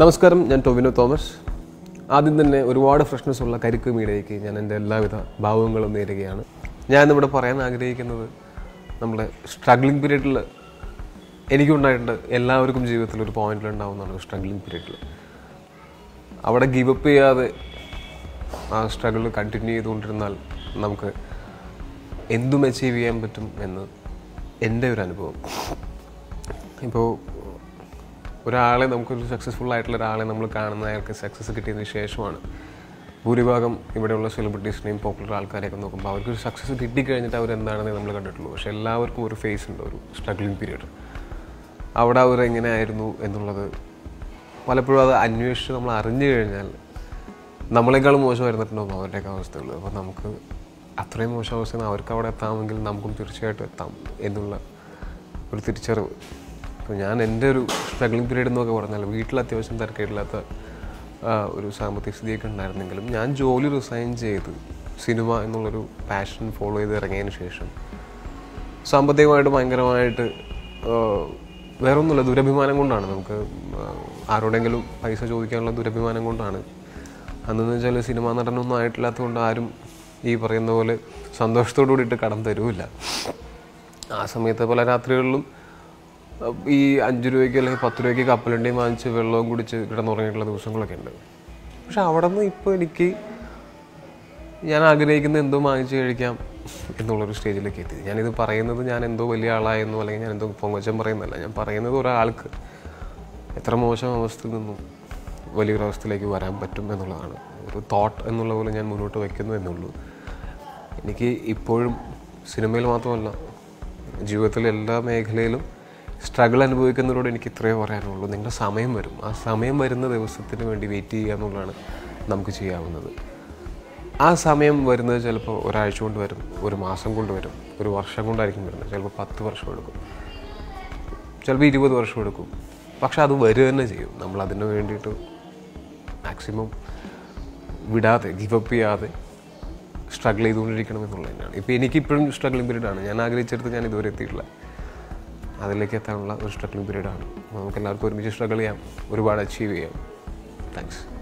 നമസ്കാരം ഞാൻ ടൊവിനോ തോമസ്. ആദ്യം തന്നെ ഒരുപാട് ഫ്രഷ്നസ് ഉള്ള കരിക്ക് മീഡിയയ്ക്ക് ഞാൻ എന്റെ എല്ലാവിധ ഭാവങ്ങളും നേരുകയാണ്. ഞാൻ ഇവിടെ പറയാൻ ആഗ്രഹിക്കുന്നത് നമ്മുടെ സ്ട്രഗ്ലിംഗ് പീരീഡിൽ എനിക്കുണ്ടായിട്ടുണ്ട് എല്ലാവർക്കും ജീവിതത്തിൽ ഒരു പോയിന്റിൽ ഉണ്ടാവുന്നതാണ് സ്ട്രഗ്ലിംഗ് പീരീഡിൽ അവിടെ ഗിവ് അപ്പ് ചെയ്യാതെ ആ സ്ട്രഗിൾ കണ്ടിന്യൂ ചെയ്തുകൊണ്ടിരുന്നാൽ നമുക്ക് എന്തും അച്ചീവ് ചെയ്യാൻ പറ്റും എന്ന് എന്റെ ഒരു അനുഭവം. ഇപ്പോൾ ഒരാളെ നമുക്കൊരു സക്സസ്ഫുൾ ആയിട്ടുള്ള ഒരാളെ നമ്മൾ കാണുന്ന അയാൾക്ക് സക്സസ് കിട്ടിയതിന് ശേഷമാണ്. ഭൂരിഭാഗം ഇവിടെയുള്ള സെലിബ്രിറ്റീസിനെയും പോപ്പുലർ ആൾക്കാരെയൊക്കെ നോക്കുമ്പോൾ അവർക്കൊരു സക്സസ് കിട്ടിക്കഴിഞ്ഞിട്ട് അവരെന്താണെന്ന് നമ്മൾ കണ്ടിട്ടുള്ളൂ. പക്ഷേ എല്ലാവർക്കും ഒരു ഫേസ് ഉണ്ട് ഒരു സ്ട്രഗ്ലിംഗ് പീരീഡ് അവിടെ അവർ എങ്ങനെയായിരുന്നു എന്നുള്ളത് പലപ്പോഴും അത് അന്വേഷിച്ച് നമ്മൾ അറിഞ്ഞു കഴിഞ്ഞാൽ നമ്മളെക്കാളും മോശമായിരുന്നിട്ടുണ്ടാവും അവരുടെയൊക്കെ അവസ്ഥകൾ അപ്പോൾ നമുക്ക് അത്രയും മോശം അവസ്ഥയാണ് അവർക്ക് അവിടെ എത്താമെങ്കിൽ നമുക്കും തീർച്ചയായിട്ടും എത്താം എന്നുള്ള ഒരു തിരിച്ചറിവ് അപ്പോൾ ഞാൻ എന്റെ ഒരു സ്ട്രഗ്ലിംഗ് പീരീഡ് എന്നൊക്കെ പറഞ്ഞാൽ വീട്ടിൽ അത്യാവശ്യം തിരക്കേടില്ലാത്ത ഒരു സാമ്പത്തിക സ്ഥിതിയൊക്കെ ഉണ്ടായിരുന്നെങ്കിലും ഞാൻ ജോലി റിസൈൻ ചെയ്ത് സിനിമ എന്നുള്ളൊരു പാഷൻ ഫോളോ ചെയ്ത് ഇറങ്ങിയതിന് ശേഷം സാമ്പത്തികമായിട്ട് ഭയങ്കരമായിട്ട് വേറൊന്നുമില്ല ദുരഭിമാനം കൊണ്ടാണ്. നമുക്ക് ആരോടെങ്കിലും പൈസ ചോദിക്കാനുള്ള ദുരഭിമാനം കൊണ്ടാണ്. അന്നെന്ന് വെച്ചാൽ സിനിമാ നടനൊന്നും ആയിട്ടില്ലാത്തതുകൊണ്ട് ആരും ഈ പറയുന്ന പോലെ സന്തോഷത്തോടു കൂടിയിട്ട് കടം തരുമില്ല ആ സമയത്ത് പല രാത്രികളിലും ഈ അഞ്ച് രൂപയ്ക്ക് അല്ലെങ്കിൽ പത്ത് രൂപയ്ക്ക് കപ്പലണ്ടി വാങ്ങിച്ച് വെള്ളവും കുടിച്ച് കിടന്നുറങ്ങിയിട്ടുള്ള ദിവസങ്ങളൊക്കെ ഉണ്ട്. പക്ഷെ അവിടെ നിന്ന് ഇപ്പോൾ എനിക്ക് ഞാൻ ആഗ്രഹിക്കുന്ന എന്തോ വാങ്ങിച്ചു കഴിക്കാം എന്നുള്ളൊരു സ്റ്റേജിലേക്ക് എത്തി. ഞാനിത് പറയുന്നത് ഞാൻ എന്തോ വലിയ ആളായെന്നോ അല്ലെങ്കിൽ ഞാൻ എന്തോ പൊങ്ങച്ചം പറയുന്നതല്ല. ഞാൻ പറയുന്നത് ഒരാൾക്ക് എത്ര മോശം അവസ്ഥയിൽ നിന്നും വലിയൊരു അവസ്ഥയിലേക്ക് വരാൻ പറ്റും എന്നുള്ളതാണ്. ഒരു തോട്ട് എന്നുള്ള പോലെ ഞാൻ മുന്നോട്ട് വയ്ക്കുന്നു എന്നുള്ളൂ. എനിക്ക് ഇപ്പോഴും സിനിമയിൽ മാത്രമല്ല ജീവിതത്തിലെ എല്ലാ മേഖലയിലും സ്ട്രഗിൾ അനുഭവിക്കുന്നവരോട് എനിക്ക് ഇത്രയേ പറയാനുള്ളൂ. നിങ്ങളുടെ സമയം വരും. ആ സമയം വരുന്ന ദിവസത്തിന് വേണ്ടി വെയിറ്റ് ചെയ്യുക എന്നുള്ളതാണ് നമുക്ക് ചെയ്യാവുന്നത്. ആ സമയം വരുന്നത് ചിലപ്പോൾ ഒരാഴ്ച കൊണ്ട് വരും ഒരു മാസം കൊണ്ട് വരും ഒരു വർഷം കൊണ്ടായിരിക്കും വരുന്നത്. ചിലപ്പോൾ പത്ത് വർഷം എടുക്കും. ചിലപ്പോൾ ഇരുപത് വർഷം എടുക്കും. പക്ഷെ അത് വരിക തന്നെ ചെയ്യും. നമ്മൾ അതിന് വേണ്ടിയിട്ട് മാക്സിമം വിടാതെ ഗിവപ്പ് ചെയ്യാതെ സ്ട്രഗിൾ ചെയ്തുകൊണ്ടിരിക്കണം എന്നുള്ളത് തന്നെയാണ് ഇപ്പോൾ എനിക്കിപ്പോഴും സ്ട്രഗിളിംഗ് പീരീഡാണ് ഞാൻ ആഗ്രഹിച്ചെടുത്ത് ഞാൻ ഇതുവരെ എത്തിയിട്ടില്ല. അതിലേക്ക് എത്താനുള്ള ഒരു സ്ട്രഗ്ലിംഗ് പീരീഡാണ് നമുക്ക് എല്ലാവർക്കും ഒരുമിച്ച് സ്ട്രഗിൾ ചെയ്യാം. ഒരുപാട് അച്ചീവ് ചെയ്യാം. താങ്ക്സ്